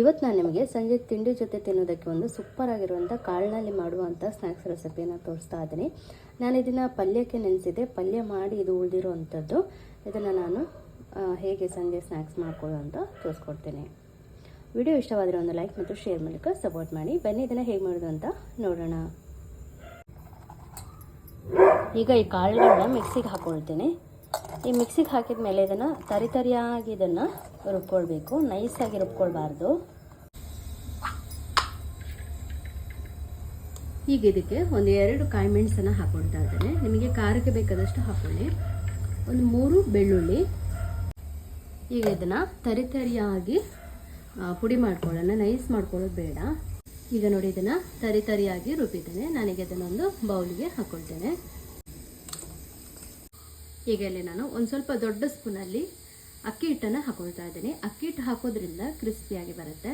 ಇವತ್ತು ನಾನು ನಿಮಗೆ ಸಂಜೆ ತಿಂಡಿ ಜೊತೆ ತಿನ್ನೋದಕ್ಕೆ ಒಂದು ಸೂಪರ್ ಆಗಿರುವಂಥ ಕಾಳಿನಲ್ಲಿ ಮಾಡುವಂಥ ಸ್ನ್ಯಾಕ್ಸ್ ರೆಸಿಪಿಯನ್ನು ತೋರಿಸ್ತಾ ಇದ್ದೀನಿ. ನಾನು ಇದನ್ನು ಪಲ್ಯಕ್ಕೆ ನೆನೆಸಿದೆ ಪಲ್ಯ ಮಾಡಿ ಇದು ಉಳಿದಿರೋ ಅಂಥದ್ದು ಇದನ್ನು ನಾನು ಹೇಗೆ ಸಂಜೆ ಸ್ನ್ಯಾಕ್ಸ್ ಮಾಡ್ಕೊಳ್ಳೋ ಅಂತ ತೋರಿಸ್ಕೊಡ್ತೀನಿ. ವಿಡಿಯೋ ಇಷ್ಟವಾದರೆ ಒಂದು ಲೈಕ್ ಮತ್ತು ಶೇರ್ ಮೂಲಕ ಸಪೋರ್ಟ್ ಮಾಡಿ. ಬನ್ನಿ ಇದನ್ನು ಹೇಗೆ ಮಾಡೋದು ಅಂತ ನೋಡೋಣ. ಈಗ ಈ ಕಾಳುಗಳನ್ನ ಮಿಕ್ಸಿಗೆ ಹಾಕ್ಕೊಳ್ತೀನಿ ಈ ಮಿಕ್ಸಿಗೆ ಹಾಕಿದ ಮೇಲೆ ಇದನ್ನು ತರಿ ತರಿಯಾಗಿ ಇದನ್ನು ರುಬ್ಕೊಳ್ಬೇಕು. ನೈಸಾಗಿ ರುಬ್ಕೊಳ್ಬಾರ್ದು. ಈಗ ಇದಕ್ಕೆ ಒಂದು ಎರಡು ಕಾಯಿ ಮೆಣಸನ್ನು ಹಾಕೊಳ್ತಾ ಇದ್ದೇನೆ. ನಿಮಗೆ ಖಾರಕ್ಕೆ ಬೇಕಾದಷ್ಟು ಹಾಕ್ಕೊಳ್ಳಿ ಒಂದು ಮೂರು ಬೆಳ್ಳುಳ್ಳಿ. ಈಗ ಇದನ್ನು ತರಿ ತರಿಯಾಗಿ ಪುಡಿ ಮಾಡ್ಕೊಳ್ಳೋಣ. ನೈಸ್ ಮಾಡ್ಕೊಳ್ಳೋದು ಬೇಡ. ಈಗ ನೋಡಿ, ಇದನ್ನು ತರಿ ತರಿಯಾಗಿ ರುಬ್ಬಿದ್ದೇನೆ. ನನಗೆ ಇದನ್ನೊಂದು ಬೌಲಿಗೆ ಹಾಕ್ಕೊಳ್ತೇನೆ ಈಗ ಇಲ್ಲಿ ನಾನು ಒಂದು ಸ್ವಲ್ಪ ದೊಡ್ಡ ಸ್ಪೂನಲ್ಲಿ ಅಕ್ಕಿ ಹಿಟ್ಟನ್ನು ಹಾಕೊಳ್ತಾ ಇದ್ದೀನಿ. ಅಕ್ಕಿ ಹಿಟ್ಟು ಹಾಕೋದ್ರಿಂದ ಕ್ರಿಸ್ಪಿಯಾಗಿ ಬರುತ್ತೆ.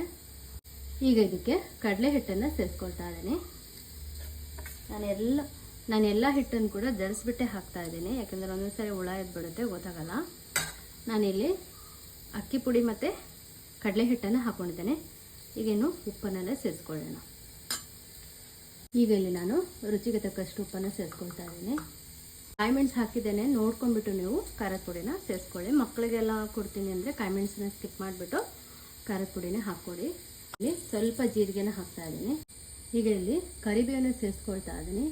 ಈಗ ಇದಕ್ಕೆ ಕಡಲೆ ಹಿಟ್ಟನ್ನು ಸೇರಿಸ್ಕೊಳ್ತಾ ಇದ್ದೀನಿ. ನಾನೆಲ್ಲ ನಾನು ಎಲ್ಲ ಹಿಟ್ಟನ್ನು ಕೂಡ ಜರಿಸ್ಬಿಟ್ಟೆ ಹಾಕ್ತಾ ಇದ್ದೀನಿ. ಯಾಕೆಂದರೆ ಒಂದೊಂದು ಸಾರಿ ಹುಳ ಎದ್ಬಿಡುತ್ತೆ, ಗೊತ್ತಾಗಲ್ಲ. ನಾನಿಲ್ಲಿ ಅಕ್ಕಿ ಪುಡಿ ಮತ್ತು ಕಡಲೆ ಹಿಟ್ಟನ್ನು ಹಾಕ್ಕೊಂಡಿದ್ದೇನೆ ಈಗೇನು ಉಪ್ಪನ್ನೆಲ್ಲ ಸೇರಿಸ್ಕೊಳ್ಳೋಣ. ಈಗ ಇಲ್ಲಿ ನಾನು ರುಚಿಗೆ ತಕ್ಕಷ್ಟು ಉಪ್ಪನ್ನು ಸೇರಿಸ್ಕೊಳ್ತಾ ಇದ್ದೀನಿ. ಕಾಯಿ ಮೆಣಸು ಹಾಕಿದ್ದೇನೆ. ನೋಡ್ಕೊಂಡ್ಬಿಟ್ಟು ನೀವು ಖಾರದ ಪುಡಿನ ಸೇರಿಸ್ಕೊಳ್ಳಿ. ಮಕ್ಕಳಿಗೆಲ್ಲ ಕೊಡ್ತೀನಿ ಅಂದರೆ ಕಾಯಿಮೆಣ್ಸನ್ನ ಸ್ಕಿಪ್ ಮಾಡಿಬಿಟ್ಟು ಖಾರದ ಪುಡಿನೇ ಹಾಕ್ಕೊಡಿ. ಇಲ್ಲಿ ಸ್ವಲ್ಪ ಜೀರಿಗೆನ ಹಾಕ್ತಾ ಇದ್ದೀನಿ. ಈಗ ಇಲ್ಲಿ ಕರಿಬೇವನ್ನು ಸೇರಿಸ್ಕೊಳ್ತಾ ಇದ್ದೀನಿ.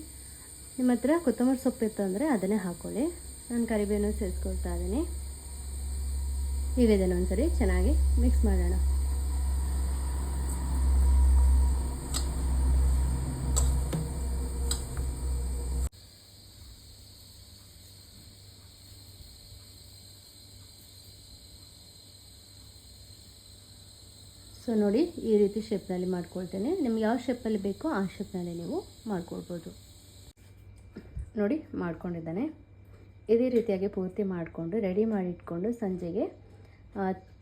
ನಿಮ್ಮ ಹತ್ರ ಕೊತ್ತಂಬರಿ ಸೊಪ್ಪು ಇತ್ತು ಅಂದರೆ ಅದನ್ನೇ ಹಾಕ್ಕೊಳ್ಳಿ. ನಾನು ಕರಿಬೇವನ್ನು ಸೇರಿಸ್ಕೊಳ್ತಾ ಇದ್ದೀನಿ. ಈಗ ಇದನ್ನು ಒಂದ್ಸರಿ ಚೆನ್ನಾಗಿ ಮಿಕ್ಸ್ ಮಾಡೋಣ. ಸೊ ನೋಡಿ, ಈ ರೀತಿ ಶೇಪ್ನಲ್ಲಿ ಮಾಡ್ಕೊಳ್ತೇನೆ. ನಿಮ್ಗೆ ಯಾವ ಶೇಪಲ್ಲಿ ಬೇಕೋ ಆ ಶೇಪ್ನಲ್ಲಿ ನೀವು ಮಾಡ್ಕೊಳ್ಬೋದು. ನೋಡಿ, ಮಾಡ್ಕೊಂಡಿದ್ದಾನೆ. ಇದೇ ರೀತಿಯಾಗಿ ಪೂರ್ತಿ ಮಾಡಿಕೊಂಡು ರೆಡಿ ಮಾಡಿ ಇಟ್ಕೊಂಡು ಸಂಜೆಗೆ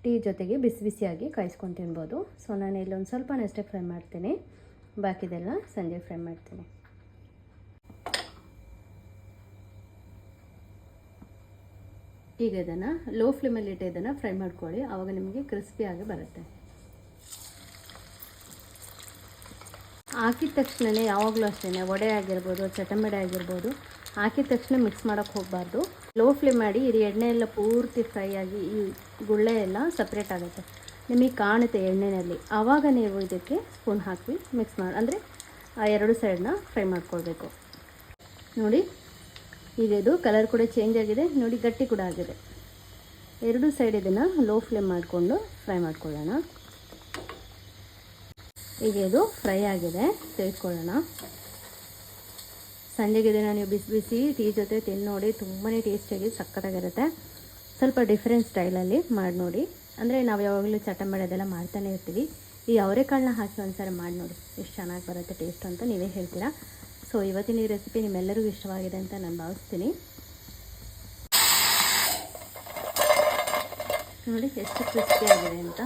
ಟೀ ಜೊತೆಗೆ ಬಿಸಿ ಬಿಸಿಯಾಗಿ ಕಾಯಿಸ್ಕೊಂಡು ತಿನ್ಬೋದು. ಸೊ ನಾನು ಇಲ್ಲೊಂದು ಸ್ವಲ್ಪ ಸ್ವಲ್ಪನಷ್ಟೇ ಫ್ರೈ ಮಾಡ್ತೀನಿ. ಬಾಕಿದೆಲ್ಲ ಸಂಜೆ ಫ್ರೈ ಮಾಡ್ತೀನಿ. ಈಗ ಇದನ್ನು ಲೋ ಫ್ಲೇಮಲ್ಲಿ ಇಟ್ಟು ಇದನ್ನು ಫ್ರೈ ಮಾಡ್ಕೊಳ್ಳಿ. ಆವಾಗ ನಿಮಗೆ ಕ್ರಿಸ್ಪಿಯಾಗಿ ಬರುತ್ತೆ. ಹಾಕಿದ ತಕ್ಷಣನೇ ಯಾವಾಗಲೂ ಅಷ್ಟೇ ವಡೆ ಆಗಿರ್ಬೋದು ಚಟಂಬಡೆ ಆಗಿರ್ಬೋದು, ಹಾಕಿದ ತಕ್ಷಣ ಮಿಕ್ಸ್ ಮಾಡೋಕ್ಕೆ ಹೋಗಬಾರ್ದು. ಲೋ ಫ್ಲೇಮ್ ಮಾಡಿ ಇದು ಎಣ್ಣೆ ಎಲ್ಲ ಪೂರ್ತಿ ಫ್ರೈ ಆಗಿ ಈ ಗುಳ್ಳೆ ಎಲ್ಲ ಸಪ್ರೇಟ್ ಆಗುತ್ತೆ. ನಿಮಗೆ ಕಾಣುತ್ತೆ ಎಣ್ಣೆಯಲ್ಲಿ. ಆವಾಗ ನೀವು ಇದಕ್ಕೆ ಸ್ಪೂನ್ ಹಾಕಿ ಮಿಕ್ಸ್ ಮಾಡಿ, ಅಂದರೆ ಆ ಎರಡು ಸೈಡನ್ನ ಫ್ರೈ ಮಾಡ್ಕೊಳ್ಬೇಕು. ನೋಡಿ ಇದು ಕಲರ್ ಕೂಡ ಚೇಂಜ್ ಆಗಿದೆ. ನೋಡಿ, ಗಟ್ಟಿ ಕೂಡ ಆಗಿದೆ. ಎರಡು ಸೈಡ್ ಇದನ್ನು ಲೋ ಫ್ಲೇಮ್ ಮಾಡಿಕೊಂಡು ಫ್ರೈ ಮಾಡ್ಕೊಳ್ಳೋಣ. ಈಗ ಇದು ಫ್ರೈ ಆಗಿದೆ, ತೆಗೆದುಕೊಳ್ಳೋಣ. ಸಂಜೆಗೆ ಇದನ್ನು ನೀವು ಬಿಸಿ ಬಿಸಿ ಟೀ ಜೊತೆ ತಿಂದು ನೋಡಿ ತುಂಬಾ ಟೇಸ್ಟಿಯಾಗಿ ಸಕ್ಕತ್ತಾಗಿರುತ್ತೆ ಸ್ವಲ್ಪ ಡಿಫ್ರೆಂಟ್ ಸ್ಟೈಲಲ್ಲಿ ಮಾಡಿ ನೋಡಿ. ಅಂದರೆ ನಾವು ಯಾವಾಗಲೂ ಚಟ ಅದೆಲ್ಲ ಮಾಡ್ತಾನೆ ಇರ್ತೀವಿ. ಈ ಅವರೆಕಾಳನ್ನ ಹಾಕಿ ಒಂದ್ಸರಿ ಮಾಡಿ ನೋಡಿ. ಎಷ್ಟು ಚೆನ್ನಾಗಿ ಬರುತ್ತೆ ಟೇಸ್ಟ್ ಅಂತ ನೀವೇ ಹೇಳ್ತೀರಾ? ಸೊ ಇವತ್ತಿನ ಈ ರೆಸಿಪಿ ನಿಮ್ಮೆಲ್ಲರಿಗೂ ಇಷ್ಟವಾಗಿದೆ ಅಂತ ನಾನು ಭಾವಿಸ್ತೀನಿ. ನೋಡಿ, ಎಷ್ಟು ಕ್ರಿಸ್ಪಿ ಆಗಿದೆ ಅಂತ.